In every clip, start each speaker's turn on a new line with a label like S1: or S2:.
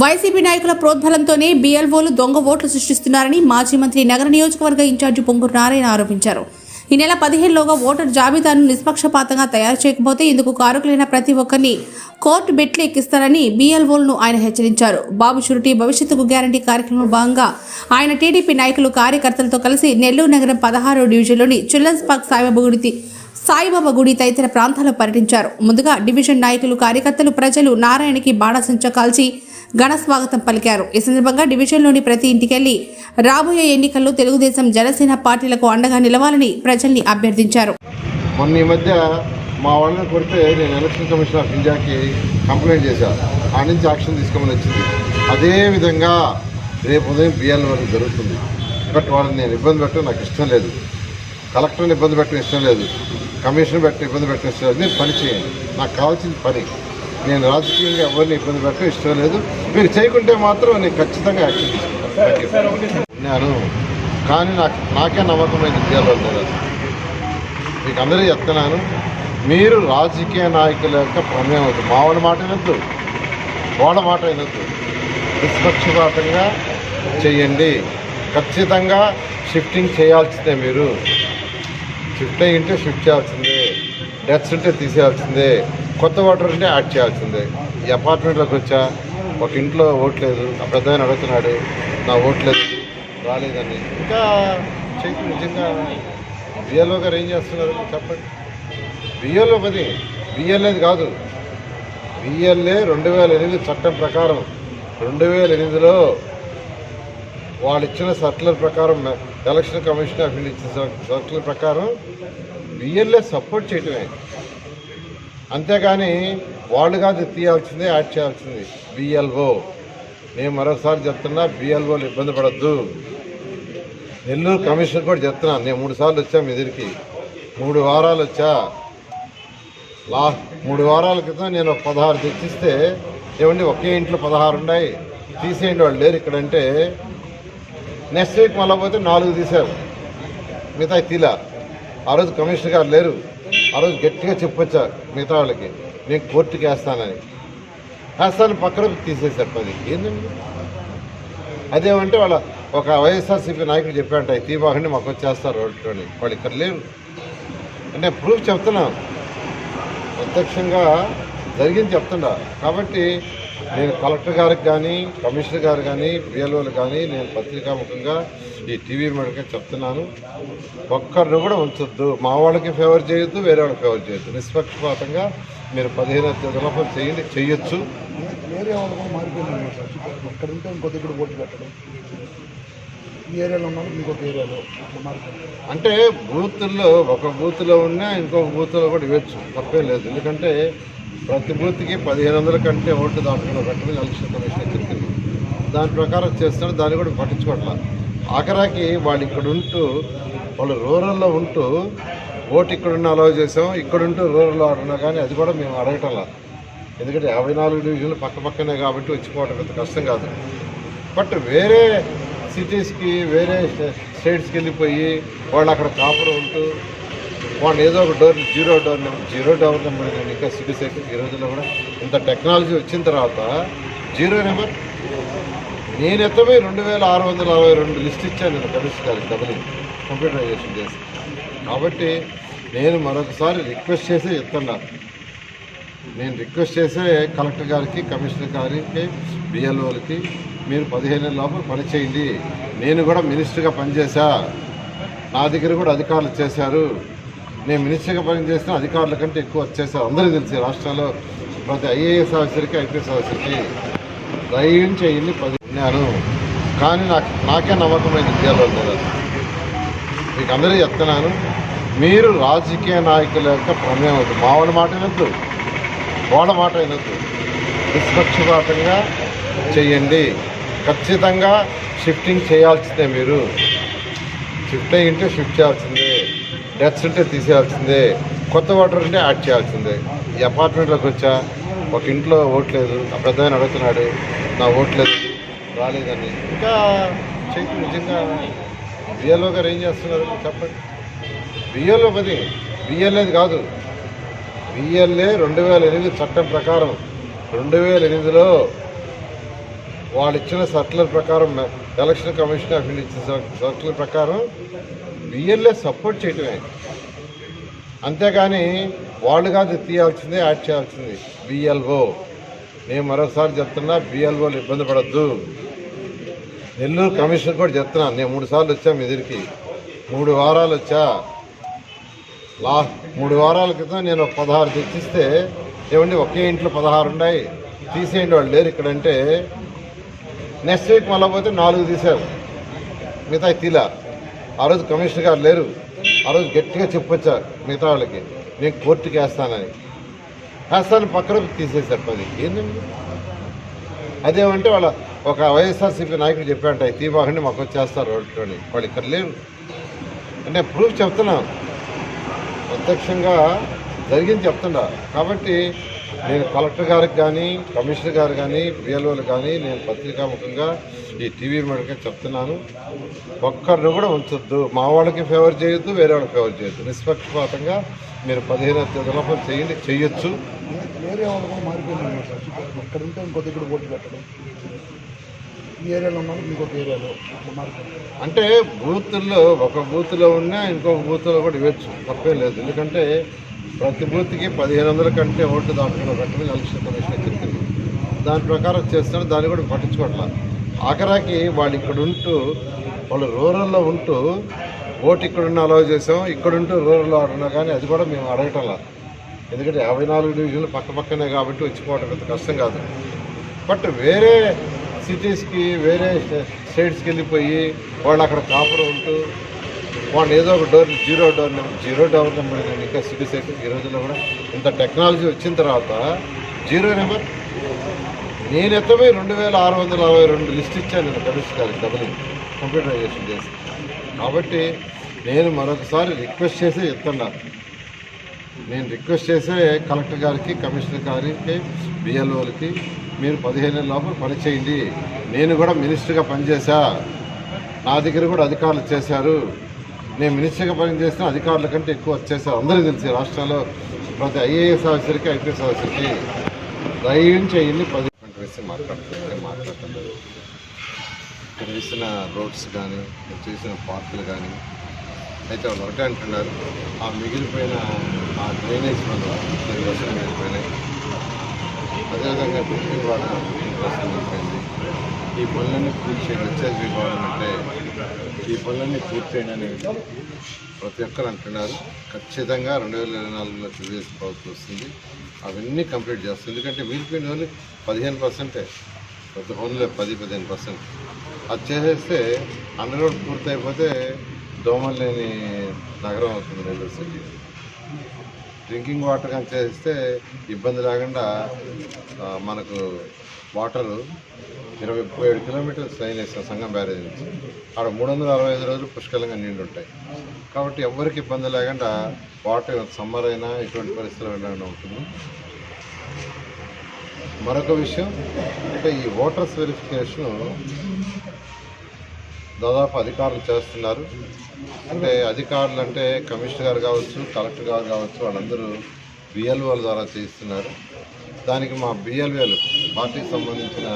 S1: YCP నాయకుల ప్రోద్బలంతోనే బీఎల్ఓలు దొంగ ఓట్లు సృష్టిస్తున్నారని మాజీ మంత్రి నగర నియోజకవర్గ ఇన్ఛార్జి పొంగూరు నారాయణ ఆరోపించారు. ఈ నెల పదిహేనులోగా ఓటర్ జాబితాను నిష్పక్షపాతంగా తయారు చేయకపోతే ఇందుకు కారకులైన ప్రతి ఒక్కరిని కోర్టు బెట్లు ఎక్కిస్తారని బీఎల్ఓలను ఆయన హెచ్చరించారు. బాబు షురిటీ భవిష్యత్తుకు గ్యారంటీ కార్యక్రమంలో భాగంగా ఆయన టీడీపీ నాయకులు కార్యకర్తలతో కలిసి నెల్లూరు నగరం పదహారో డివిజన్లోని చిల్డ్రన్స్ పార్క్ సాయిబాబు గుడి సాయిబాబా గుడి తదితర ప్రాంతాల్లో పర్యటించారు. ముందుగా డివిజన్ నాయకులు కార్యకర్తలు ప్రజలు నారాయణకి బాణసంచ కాల్చి ఘన స్వాగతం పలికారు. ఈ సందర్భంగా డివిజన్లోని ప్రతి ఇంటికెళ్ళి రాబోయే ఎన్నికల్లో తెలుగుదేశం జనసేన పార్టీలకు అండగా నిలవాలని ప్రజల్ని అభ్యర్థించారు.
S2: మొన్న ఈ మధ్య మా వాళ్ళని కొడితే నేను ఎలక్షన్ కమిషన్ ఆఫ్ ఇండియాకి కంప్లైంట్ చేశాను ఆ నుంచి యాక్షన్ తీసుకోమని వచ్చింది. అదే విధంగా రేపు ఉదయం బిఎల్ వరకు జరుగుతుంది. బట్ వాళ్ళని నేను ఇబ్బంది పెట్టడం నాకు ఇష్టం లేదు. కలెక్టర్ని ఇబ్బంది పెట్టడం ఇష్టం లేదు. కమిషన్ పెట్టిన ఇబ్బంది పెట్టిన ఇష్టం పని చేయండి. నాకు కావాల్సింది పని. నేను రాజకీయంగా ఎవరిని ఇబ్బంది పెట్టడం ఇష్టం లేదు. మీరు చేయకుంటే మాత్రం నేను ఖచ్చితంగా యాక్షన్ తీసుకుంటాను. నేను కానీ నాకు నాకే నమ్మకమైన బిఎల్ మీకు అందరూ చెప్తున్నాను. మీరు రాజకీయ నాయకుల యొక్క ప్రమేయం అవుతుంది. మావాళ్ళ మాట వినొద్దు. వాళ్ళ మాట వినొద్దు. నిష్పక్షపాతంగా చేయండి. ఖచ్చితంగా షిఫ్టింగ్ చేయాల్సిందే మీరు. షిఫ్ట్ అయ్యి ఉంటే షిఫ్ట్ చేయాల్సిందే. డెత్స్ ఉంటే తీసేయాల్సిందే. కొత్త ఓటర్ ఉంటే యాడ్ చేయాల్సిందే. ఈ అపార్ట్మెంట్లోకి వచ్చా? ఒక ఇంట్లో ఓట్లేదు ఆ పెద్ద అడుగుతున్నాడు నా ఓట్లేదు రాలేదని. ఇంకా చేయకు నిజంగా బిఎల్ఓ గారు ఏం చేస్తున్నారు? చెప్పండి. బిఎల్ఓ పది బిఎల్ఏది కాదు. బిఎల్ఏ రెండు వేల ఎనిమిది చట్టం ప్రకారం రెండు వేల ఎనిమిదిలో వాళ్ళు ఇచ్చిన సర్కులర్ ప్రకారం ఎలక్షన్ కమిషన్ ఆఫ్ ఇండియా ఇచ్చిన సర్కులర్ ప్రకారం బిఎల్ఏ సపోర్ట్ చేయటమే. అంతేగాని వాళ్ళు కాదు తీయాల్సిందే యాడ్ చేయాల్సింది. బిఎల్ఓ. నేను మరోసారి చెప్తున్నా బిఎల్ఓలు ఇబ్బంది పడద్దు. నెల్లూరు కమిషన్ కూడా చెప్తున్నాను నేను మూడు సార్లు వచ్చా మీ దగ్గరికి. మూడు వారాలు వచ్చా. లాస్ట్ మూడు వారాల క్రితం నేను ఒక పదహారు తెచ్చిస్తే ఏమండి ఒకే ఇంట్లో పదహారు ఉన్నాయి. తీసేయండి వాళ్ళు లేరు ఇక్కడంటే. నెక్స్ట్ వీక్ మళ్ళీ పోతే నాలుగు తీశారు. మిగతా తీలా. ఆ రోజు కమిషనర్ గారు లేరు. ఆ రోజు గట్టిగా చెప్పొచ్చా మిగతా వాళ్ళకి నేను కోర్టుకి వేస్తానని. వేస్తాను పక్కన తీసేశారు పది. ఏంటండి అదేమంటే వాళ్ళ ఒక వైఎస్ఆర్సీపీ నాయకుడు చెప్పాడంట ఈ తీబాగండి మాకు వచ్చేస్తారు అని వాళ్ళు ఇక్కడ లేరు. అంటే ప్రూఫ్ చెప్తున్నా. ప్రత్యక్షంగా జరిగింది చెప్తుండ. కాబట్టి నేను కలెక్టర్ గారికి కానీ కమిషనర్ గారు కానీ బిఎల్ఓలు కానీ నేను పత్రికాముఖంగా ఈ టీవీ మీడియాకి చెప్తున్నాను. ఒక్కరిని కూడా ఉంచొద్దు. మా వాళ్ళకి ఫేవర్ చేయొద్దు వేరే వాళ్ళకి ఫేవర్ చేయొద్దు. నిష్పక్షపాతంగా మీరు పదిహేను తేదీ చేయండి చేయొచ్చు.
S3: వేరే వాళ్ళు కూడా మారిపోయింది ఇక్కడ ఇంకో దగ్గర పెట్టడం. ఈ ఏరియాలో ఉన్నాను ఇంకొక ఏరియాలో
S2: అంటే బూతుల్లో ఒక బూత్లో ఉన్నా ఇంకొక బూత్లో కూడా ఇవ్వచ్చు తప్పే లేదు. ఎందుకంటే ప్రతి బూత్కి పదిహేను వందల కంటే ఓటు దాటుకున్న పెట్టమని ఎలక్షన్ కమిషన్ చెప్పింది దాని ప్రకారం చేస్తాడు దాన్ని కూడా పట్టించుకోవట్లా ఆఖరాకి వాళ్ళు ఇక్కడ ఉంటూ వాళ్ళు రూరల్లో ఉంటూ ఓటు ఇక్కడున్న అలౌ చేసాం ఇక్కడుంటూ రూరల్లో ఆడున్నా కానీ అది కూడా మేము అడగటంలా. ఎందుకంటే యాభై నాలుగు డివిజన్లు పక్క పక్కనే కాబట్టి వచ్చిపోవడం పెద్ద కష్టం కాదు. బట్ వేరే సిటీస్కి వేరే స్టేట్స్కి వెళ్ళిపోయి వాళ్ళు అక్కడ కాపురం ఉంటూ వాళ్ళు ఏదో ఒక door zero door number zero door number కానీ ఇంకా సిటీస్ అయితే ఈ రోజుల్లో కూడా ఇంత టెక్నాలజీ వచ్చిన తర్వాత జీరో నెంబర్. నేను ఎత్తమే రెండు వేల ఆరు వందల అరవై రెండు లిస్ట్ ఇచ్చాను నేను కమిషన్ గారికి డబుల్ కంప్యూటరైజేషన్ చేసి. కాబట్టి నేను మరొకసారి రిక్వెస్ట్ చేసి ఎత్తండా నేను రిక్వెస్ట్ చేసే కలెక్టర్ గారికి కమిషనర్ గారికి బిఎల్ఓలకి మీరు పదిహేను లోపల పని చేయండి. నేను కూడా మినిస్టర్గా పనిచేశా. నా దగ్గర కూడా అధికారులు చేశారు. నేను మినిస్టర్గా పనిచేసిన అధికారుల కంటే ఎక్కువ వచ్చేసారు అందరూ తెలిసి రాష్ట్రంలో ప్రతి ఐఏఎస్ ఆఫీసర్కి ఐపీఎస్ ఆఫీసర్కి దయించి అయ్యింది పదిన్నాను కానీ నాకు నాకే నమ్మకమైన బిఎల్ఓ లేదు మీకు అందరూ చెప్తున్నాను. మీరు రాజకీయ నాయకుల యొక్క ప్రమేయం అవుతుంది మా మాట వినొద్దు. వాళ్ళ మాట వినొద్దు. నిష్పక్షపాతంగా చేయండి. ఖచ్చితంగా షిఫ్టింగ్ చేయాల్సిందే మీరు. షిఫ్ట్ అయ్యి ఉంటే షిఫ్ట్ చేయాల్సిందే. డెత్స్ ఉంటే తీసేయాల్సిందే. కొత్త ఓటర్ ఉంటే యాడ్ చేయాల్సిందే. ఈ అపార్ట్మెంట్లోకి వచ్చా ఒక ఇంట్లో ఓట్లేదు నా పెద్ద అడుగుతున్నాడు నా ఓట్లేదు రాలేదని. ఇంకా చేయకు నిజంగా బిఎల్ఓ గారు ఏం చేస్తున్నారు? చెప్పండి. బిఎల్ఓ పది బిఎల్ఏది కాదు. బిఎల్ఏ రెండు వేల ఎనిమిది చట్టం ప్రకారం రెండు వేల ఎనిమిదిలో వాళ్ళు ఇచ్చిన సర్కులర్ ప్రకారం ఎలక్షన్ కమిషన్ ఆఫ్ ఇండియా ఇచ్చిన సర్కులర్ ప్రకారం బిఎల్ఏ సపోర్ట్ చేయటమే. అంతేగాని వాళ్ళు కాదు తీయాల్సిందే యాడ్ చేయాల్సింది. బిఎల్ఓ. నేను మరోసారి చెప్తున్నా బిఎల్ఓలు ఇబ్బంది పడద్దు. నెల్లూరు కమిషన్ కూడా చెప్తున్నాను నేను మూడు సార్లు వచ్చా మీ దగ్గరికి. మూడు వారాలు వచ్చా. లాస్ట్ మూడు వారాల క్రితం నేను ఒక పదహారు తెచ్చిస్తే ఏమండి ఒకే ఇంట్లో పదహారు ఉన్నాయి. తీసేయండి వాళ్ళు లేరు ఇక్కడంటే. నెక్స్ట్ వీక్ మళ్ళీ పోతే నాలుగు తీశారు. మిగతా తీలా. ఆ రోజు కమిషనర్ గారు లేరు. ఆ రోజు గట్టిగా చెప్పొచ్చా మిగతా వాళ్ళకి. నేను కోర్టుకి వేస్తానని. వేస్తాను పక్కన తీసేశారు పది. ఏంటండి అదేమంటే వాళ్ళ ఒక వైఎస్ఆర్సీపీ నాయకుడు చెప్పాడు "ఈ తీబాకండి మాకు వచ్చేస్తారు అని వాళ్ళు ఇక్కడ లేరు. అంటే ప్రూఫ్ చెప్తున్నాను ప్రత్యక్షంగా జరిగింది చెప్తుండ. కాబట్టి నేను కలెక్టర్ గారికి కానీ కమిషనర్ గారు కానీ బిఎల్ఓలు కానీ నేను పత్రికాముఖంగా ఈ టీవీ మీదకే చెప్తున్నాను. ఒక్కరిని కూడా ఉంచొద్దు. మా వాళ్ళకి ఫేవర్ చేయొద్దు వేరే వాళ్ళకి ఫేవర్ చేయొద్దు. నిష్పక్షపాతంగా మీరు పదిహేను అత్యధికం చేయండి చేయొచ్చు.
S3: వేరే వాళ్ళు కూడా మారిపోయింది సార్. ఇక్కడ ఉంటే ఇంకో దగ్గర ఓటు పెట్టడం. ఈ ఏరియాలో ఇంకొక ఏరియాలో
S2: అంటే బూతుల్లో ఒక బూత్లో ఉన్నా ఇంకొక బూత్లో కూడా ఇవ్వచ్చు. తప్పేం లేదు. ఎందుకంటే ప్రతి బూత్కి పదిహేను వందల కంటే ఓట్లు దాటుకుని ఒకటి ఎలక్షన్ కమిషన్ చెప్పింది దాని ప్రకారం చేస్తాడు దాన్ని కూడా పట్టించుకోవట్లా ఆఖరాకి వాళ్ళు ఇక్కడ ఉంటూ వాళ్ళు రూరల్లో ఉంటూ ఓటు ఇక్కడున్న అలౌ చేసాం ఇక్కడుంటూ రూరల్లో ఆడున్నా కానీ అది కూడా మేము అడగటంలా. ఎందుకంటే యాభై నాలుగు డివిజన్లు పక్క పక్కనే కాబట్టి వచ్చిపోవడం పెద్ద కష్టం కాదు. బట్ వేరే సిటీస్కి వేరే స్టేట్స్కి వెళ్ళిపోయి వాళ్ళు అక్కడ కాపురం ఉంటూ వాళ్ళు ఏదో ఒక door zero door number zero door number కానీ ఇంకా సిటీ సైట్ ఈ రోజుల్లో కూడా ఇంత టెక్నాలజీ వచ్చిన తర్వాత జీరో నెంబర్. నేను ఎత్తమే రెండు వేల ఆరు వందల అరవై రెండు లిస్ట్ ఇచ్చాను నేను కమిషన్ గారికి డబుల్ కంప్యూటరైజేషన్ చేసి. కాబట్టి నేను మరొకసారి రిక్వెస్ట్ చేసి చెప్తున్నా. నేను రిక్వెస్ట్ చేసే కలెక్టర్ గారికి కమిషనర్ గారికి బిఎల్ఓలకి మీరు పదిహేను లోపల పని చేయండి. నేను కూడా మినిస్టర్గా పనిచేశా. నా దగ్గర కూడా అధికారులు చేశారు. నేను మినిస్టర్గా పనిచేసిన అధికారుల కంటే ఎక్కువ వచ్చేసారు అందరూ తెలిసి రాష్ట్రంలో ప్రతి ఐఏఎస్ ఆఫీసర్కి ఐపీఎస్ ఆఫీసర్కి దయించి అయ్యింది పది వేసి మాట్లాడుతున్నారు మాట్లాడుతున్నారు ఇక్కడ వేసిన రోడ్స్ కానీ చేసిన పార్కులు కానీ అయితే వాళ్ళు ఒకటే అంటున్నారు ఆ మిగిలిపోయిన ఆ డ్రైనేజ్ వల్ల పది వర్షాలు మిగిలిపోయినాయి. అదేవిధంగా బిల్డింగ్ వాడ బిల్డింగ్ మిగిలిపోయింది. ఈ పనులన్నీ పూర్తి చేయండి వచ్చేది కావాలంటే ఈ పనులన్నీ పూర్తి అని ప్రతి ఒక్కరు అంటున్నారు. ఖచ్చితంగా రెండు వేల ఇరవై నాలుగులో తెలుగుదేశం ప్రభుత్వం వస్తుంది. అవన్నీ కంప్లీట్ చేస్తుంది. ఎందుకంటే మిగిలిపోయిన ఓన్లీ పదిహేను పర్సెంటే. ప్రతి పనులే పది పదిహేను పర్సెంట్. అది చేసేస్తే అండర్ రోడ్ పూర్తయిపోతే దోమలు లేని నగరం అవుతుంది నెల్లూరు సిటీ డ్రింకింగ్ వాటర్ కానీ చేస్తే ఇబ్బంది లేకుండా మనకు వాటర్ ఇరవై ముప్పై ఏడు కిలోమీటర్స్ లైన్ వేస్తాం సంగం బ్యారేజ్ నుంచి. ఆడ మూడు వందల అరవై ఐదు రోజులు పుష్కలంగా నీళ్ళు ఉంటాయి కాబట్టి ఎవరికి ఇబ్బంది లేకుండా వాటర్ సమ్మర్ అయినా ఇటువంటి పరిస్థితులు వెళ్ళకుండా ఉంటుంది మరొక విషయం అంటే ఈ ఓటర్స్ వెరిఫికేషన్ దాదాపు అధికారులు చేస్తున్నారు. అంటే అధికారులు అంటే కమిషనర్ గారు కావచ్చు కలెక్టర్ గారు కావచ్చు వాళ్ళందరూ విఎల్ఓల ద్వారా చేయిస్తున్నారు. దానికి మా బిఎల్వేలు పార్టీకి సంబంధించిన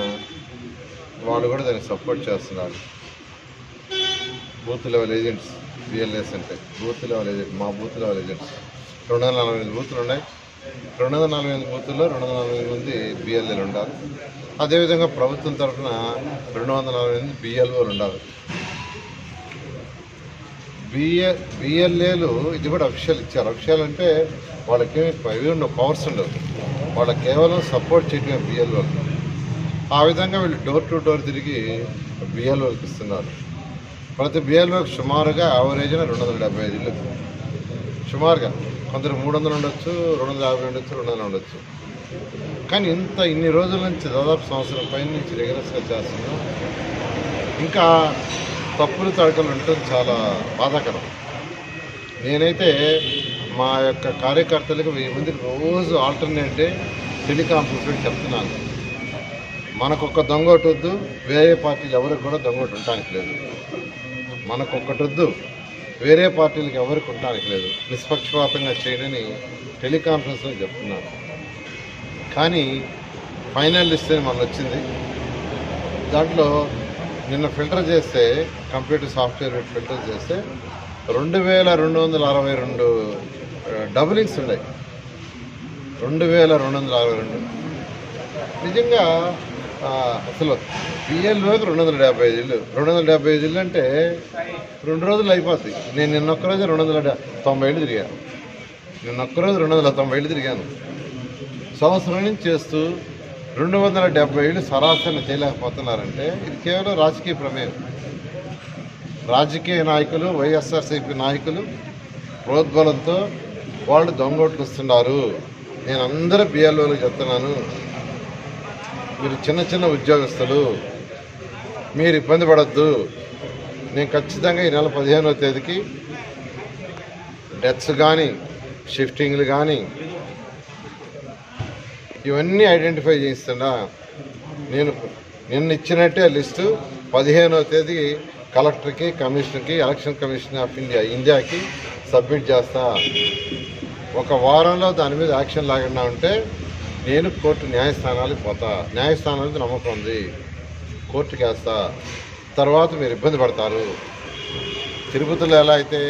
S2: వాళ్ళు కూడా దానికి సపోర్ట్ చేస్తున్నారు బూత్ లెవెల్ ఏజెంట్స్ బిఎల్ఎస్ అంటే. బూత్ లెవెల్ ఏజెంట్ మా బూత్ లెవెల్ ఏజెంట్స్ రెండు వందల నలభై ఎనిమిది బూతులు ఉన్నాయి. రెండు వందల నలభై ఎనిమిది బూతుల్లో రెండు వందల నలభై ఎనిమిది మంది బిఎల్ఏలు ఉండాలి. అదేవిధంగా ప్రభుత్వం తరఫున రెండు వందల నలభై ఎనిమిది బిఎల్ఓలు ఉండాలి. బిఏ బిఎల్ఏలు ఇది కూడా అఫిషియల్ ఇచ్చారు. అఫిషియల్ అంటే వాళ్ళకి ఇవి ఉండవు పవర్స్ ఉండవు. వాళ్ళకి కేవలం సపోర్ట్ చేయడమే బిఎల్ఓలు ఆ విధంగా వీళ్ళు డోర్ టు డోర్ తిరిగి బిఎల్ఓకి ఇస్తున్నారు. ప్రతి బిఎల్ఓకి సుమారుగా యావరేజ్న రెండు వందల డెబ్బై ఐదు ఇల్లు సుమారుగా కొందరు మూడు వందలు ఉండొచ్చు రెండు వందల యాభై ఉండొచ్చు రెండు వందలు ఉండొచ్చు. కానీ ఇంత ఇన్ని రోజుల నుంచి దాదాపు సంవత్సరం పైన నుంచి రెగ్యులర్స్గా చేస్తున్నాం ఇంకా తప్పులు తడకలు ఉండటం చాలా బాధాకరం. నేనైతే మా యొక్క కార్యకర్తలకు వెయ్యి మందికి రోజు ఆల్టర్నేట్ డే టెలికాన్ఫరెన్స్ చెప్తున్నాను. మనకొక్క దొంగ ఒకటి వద్దు వేరే పార్టీలు ఎవరికి కూడా దొంగ ఉండటానికి లేదు. మనకొక్కటి వద్దు వేరే పార్టీలకు ఎవరికి ఉండటానికి లేదు. నిష్పక్షపాతంగా చేయడని టెలికాన్ఫరెన్స్లో చెప్తున్నాను కానీ ఫైనల్ లిస్ట్ అని మన వచ్చింది దాంట్లో నిన్న ఫిల్టర్ చేస్తే కంప్యూటర్ సాఫ్ట్వేర్ ఫిల్టర్ చేస్తే రెండు వేల రెండు వందల అరవై రెండు డబులింగ్స్ ఉన్నాయి. రెండు వేల రెండు వందల అరవై రెండు. నిజంగా అసలు పిఎల్ఓకి రెండు వందల డెబ్బై ఐదు ఇల్లు. రెండు వందల డెబ్బై ఐదు ఇల్లు అంటే రెండు రోజులు అయిపోద్ది. నేను నిన్న ఒక్కరోజు రెండు వందల తొంభై ఏళ్ళు తిరిగాను. నిన్న ఒక్కరోజు రెండు వందల తొంభై ఏళ్ళు తిరిగాను. సంవత్సరం నుంచి చేస్తూ రెండు వందల డెబ్బై ఏళ్ళు సరాసరి చేయలేకపోతున్నారంటే ఇది కేవలం రాజకీయ ప్రమేయం. రాజకీయ నాయకులు వైఎస్ఆర్సీపీ నాయకులు ప్రోద్బలంతో వాళ్ళు దొంగోట్లు వస్తున్నారు నేను అందరూ బిఎల్ఓలకు చెప్తున్నాను. మీరు చిన్న చిన్న ఉద్యోగస్తులు మీరు ఇబ్బంది పడద్దు. నేను ఖచ్చితంగా ఈ నెల పదిహేనవ తేదీకి డెత్స్ కానీ షిఫ్టింగ్లు కానీ ఇవన్నీ ఐడెంటిఫై చేయిస్తున్నా. నేను నిన్న ఇచ్చినట్టే లిస్టు పదిహేనవ తేదీ కలెక్టర్కి కమిషనర్కి ఎలక్షన్ కమిషన్ ఆఫ్ ఇండియా ఇండియాకి సబ్మిట్ చేస్తా. ఒక వారంలో దాని మీద యాక్షన్ లేకుండా ఉంటే నేను కోర్టు న్యాయస్థానాలకు పోతా. న్యాయస్థానాలకు నమ్మకం ఉంది. కోర్టుకి వేస్తా. తర్వాత మీరు ఇబ్బంది పడతారు. తిరుపతిలో ఎలా అయితే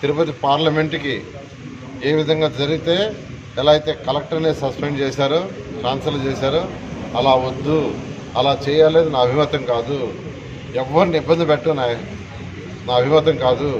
S2: తిరుపతి పార్లమెంట్కి ఏ విధంగా జరిగితే ఎలా అయితే కలెక్టర్ని సస్పెండ్ చేశారో ట్రాన్స్ఫర్ చేశారో అలా వద్దు. అలా చేయాలేదు నా అభిమతం కాదు. ఎవరిని ఇబ్బంది పెట్టు నా నా అభిమతం కాదు.